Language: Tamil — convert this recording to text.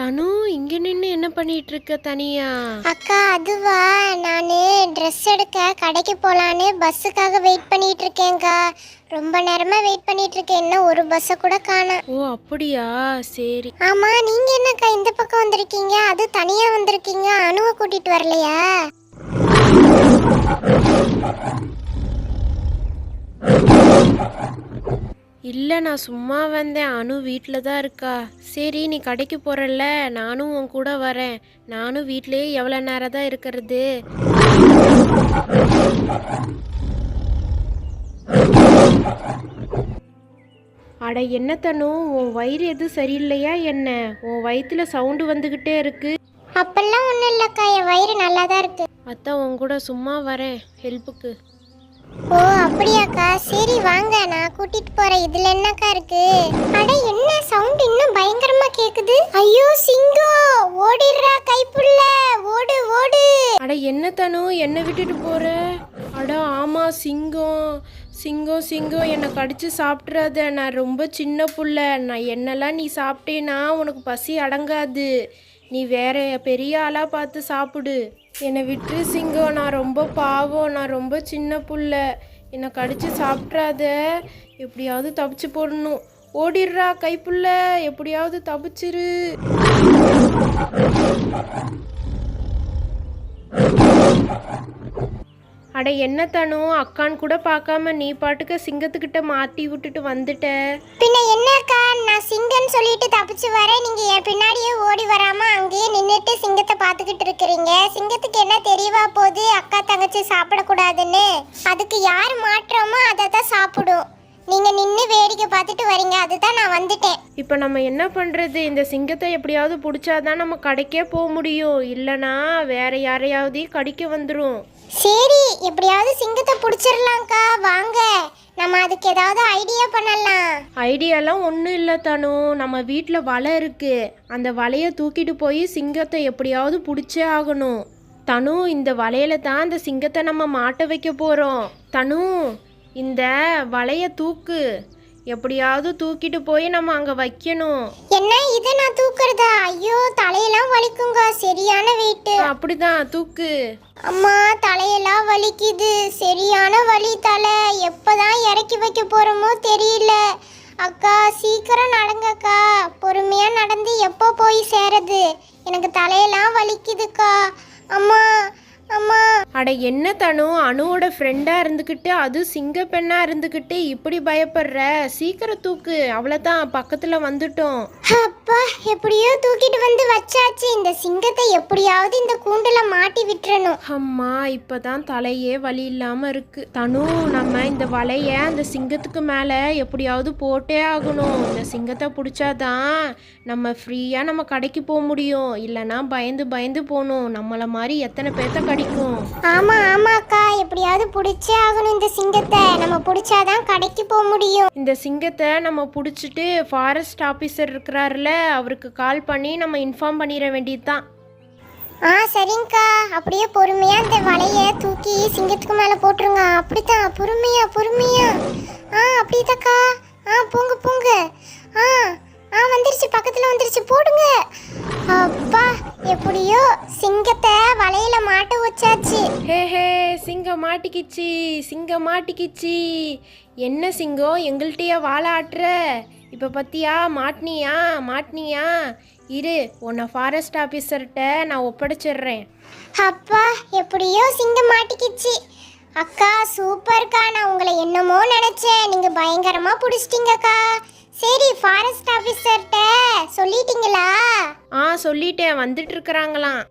தனு இங்க நின்று என்ன பண்ணிட்டு இருக்க தனியா? அக்கா அதுவா நான் ட்ரெஸ் எடுக்க கடைக்கு போகலான்னு பஸ்ஸுக்காக வெயிட் பண்ணிட்டு இருக்கேன்க்கா ரொம்ப நேரமா வெயிட் பண்ணிட்டு இருக்கேன் இன்னும் ஒரு பஸ்ஸை கூட காணோம் ஓ அப்படியா? சரி. ஆமா நீங்க என்னக்கா இந்த பக்கம் வந்திருக்கீங்க? அது தனியா வந்திருக்கீங்க. அணுவை கூட்டிட்டு வரலையா? இல்லை நான் சும்மா வந்தேன். அனு வீட்டில் தான் இருக்கா. சரி நீ கடைக்கு போகிறல்ல நானும் உன் கூட வரேன். நானும் வீட்டிலேயே எவ்வளோ நேரம் தான் இருக்கிறது? அட என்ன உன் வயிறு எதுவும் சரியில்லையா என்ன? உன் வயிற்றுல சவுண்டு வந்துக்கிட்டே இருக்கு. அப்பெல்லாம் ஒன்றும் இல்லைக்கா. என் வயிறு நல்லா தான் இருக்கு. அத்தான் உன் கூட சும்மா வரேன். ஹெல்ப்புக்கு. ஓ அப்படியாக்கா. சரி வாங்க. நான் கூட்டிட்டு போறேன். இதுல என்னக்கா இருக்கு? அட என்ன சவுண்ட் இன்னும் பயங்கரமா கேக்குது? ஐயோ சிங்கம்! ஓடிடுறா கைப்புள்ள. ஓடு ஓடு. அட என்ன தனு? என்னை விட்டுட்டு போற? அட ஆமா சிங்கம். சிங்கம் சிங்கம் என்னை கடிச்சு சாப்பிட்றாத நான் ரொம்ப சின்ன புள்ள. நான் என்னெல்லாம் நீ சாப்பிட்டேன்னா உனக்கு பசி அடங்காது. நீ வேற பெரிய ஆளாக பார்த்து சாப்பிடு. என்னை விட்டு சிங்கம் நான் ரொம்ப பாவம் நான் ரொம்ப சின்ன புள்ள. என்னை கடிச்சு சாப்பிட்றாத. எப்படியாவது தப்பிச்சு போடணும். ஓடிடுறா கைப்புள்ள எப்படியாவது தப்பிச்சிரு. அட என்ன தனு? அக்கான்னு கூட பார்க்காம நீ பாட்டுக்கு சிங்கத்துக்கிட்ட மாட்டி விட்டுட்டு வந்துட்ட. பின்ன என்னக்கா நான் சிங்கம்னு சொல்லிட்டு தப்பிச்சு வரேன் நீங்க என் பின்னாடியே ஓடி வராம அங்கேயே நின்னுட்டு சிங்கத்தை பார்த்துக்கிட்டு இருக்கிறீங்க. சிங்கத்துக்கு என்ன தெரியவா போகுது? அக்கா தங்கச்சி சாப்பிடக்கூடாதுன்னு. அதுக்கு யார் மாற்றமோ அதை தான் சாப்பிடும். நீங்க நின்று வேடிக்கை பார்த்துட்டு வரீங்க. அதுதான் நான் வந்துட்டேன். இப்போ நம்ம என்ன பண்ணுறது இந்த சிங்கத்தை எப்படியாவது பிடிச்சாதான் நம்ம கடைக்கே போக முடியும். இல்லைனா வேற யாரையாவது கடிக்க வந்துடும் சரி எப்படியாவது சிங்கத்தை பிடிச்சிடலாம்க்கா. வாங்க. அதுக்கு ஏதாவது ஐடியா பண்ணலாம். ஐடியாலாம் ஒன்றும் இல்லை தனு. நம்ம வீட்டில் வலை இருக்கு. அந்த வலையை தூக்கிட்டு போய் சிங்கத்தை எப்படியாவது பிடிச்சே ஆகணும். தனு இந்த வலையில தான் அந்த சிங்கத்தை நம்ம மாட்ட வைக்க போகிறோம் தனு இந்த வலையை தூக்கு. எப்படியாவது தூக்கிட்டு போய் நம்ம அங்கே வைக்கணும். என்ன இதை நான் தூக்குறதா? ஐயோ தலையெல்லாம் வலிக்குங்க. சரியான வெயிட்டு அப்படிதான் தூக்கு. அம்மா தலையெல்லாம் வலிக்குது. சரியான வலி தலை. எப்பதான் இறக்கி வைக்க போறோமோ தெரியல. அக்கா சீக்கிரம் நடங்கக்கா. பொறுமையா நடந்து எப்போ போய் சேரது? எனக்கு தலையெல்லாம் வலிக்குதுக்கா. அம்மா அட என்ன தனு? அணுவோட ஃப்ரெண்டாக இருந்துக்கிட்டு அது சிங்க பெண்ணாக இருந்துக்கிட்டு இப்படி பயப்படுற? சீக்கிரம் தூக்கு. அவ்வளோதான் பக்கத்தில் வந்துட்டோம். அப்பா எப்படியோ தூக்கிட்டு வந்து வச்சாச்சு. இந்த சிங்கத்தை எப்படியாவது இந்த கூண்டுல மாட்டி விட்டுறணும். அம்மா இப்பதான் தலையே வலி இல்லாம இருக்கு. தனு நம்ம இந்த வலைய அந்த சிங்கத்துக்கு மேல எப்படியாவது போட்டே ஆகணும். இந்த சிங்கத்தை பிடிச்சாதான் நம்ம ஃப்ரீயா நம்ம கடைக்கு போக முடியும். இல்லைன்னா பயந்து பயந்து போகணும். நம்மள மாதிரி எத்தனை பேர்த்த கடிக்கும். ஆமா ஆமாக்கா. எப்படியாவது பிடிச்சே ஆகணும் இந்த சிங்கத்தை. நம்ம பிடிச்சாதான் கடைக்கு போக முடியும். இந்த சிங்கத்தை நம்ம பிடிச்சிட்டு ஃபாரஸ்ட் ஆஃபீஸர் இருக்கிறாருல அவருக்கு கால் பண்ணி நம்ம இன்ஃபார்ம் பண்ணிட வேண்டியதுதான். ஆ சரிங்கக்கா. அப்படியே பொறுமையா இந்த வலைய தூக்கி சிங்கத்துக்கு மேல போட்டுருங்க. அப்படித்தான். பொறுமையா பொறுமையா. ஆ அப்படிதாக்கா. ஆ போங்க போங்க. ஆ ஆ வந்துருச்சு. பக்கத்துல வந்துருச்சு. போடுங்க. அப்பா எப்படியோ சிங்கத்தை வலையில மாட்ட வச்சாச்சு. ஹே ஹே சிங்கம் மாட்டிக்கிச்சு சிங்கம் மாட்டிக்கிச்சு. என்ன சிங்கம் எங்கள்கிட்டயா வாழை ஆட்டுற? இப்போ பத்தியா மாட்டினியா மாட்டினியா? இரு உன்னை ஃபாரஸ்ட் ஆஃபீஸர்கிட்ட நான் ஒப்படைச்சிடுறேன். அப்பா எப்படியோ சிங்கம் மாட்டிக்கிச்சு. அக்கா சூப்பர்க்கா நான் உங்களை என்னமோ நினைச்சேன். நீங்க பயங்கரமா பிடிச்சிட்டீங்கக்கா சரி ஃபாரஸ்ட் ஆஃபீஸர்கிட்ட சொல்லிட்டீங்களா? ஆ சொல்லிட்டேன் வந்துட்டு இருக்கிறாங்களாம்.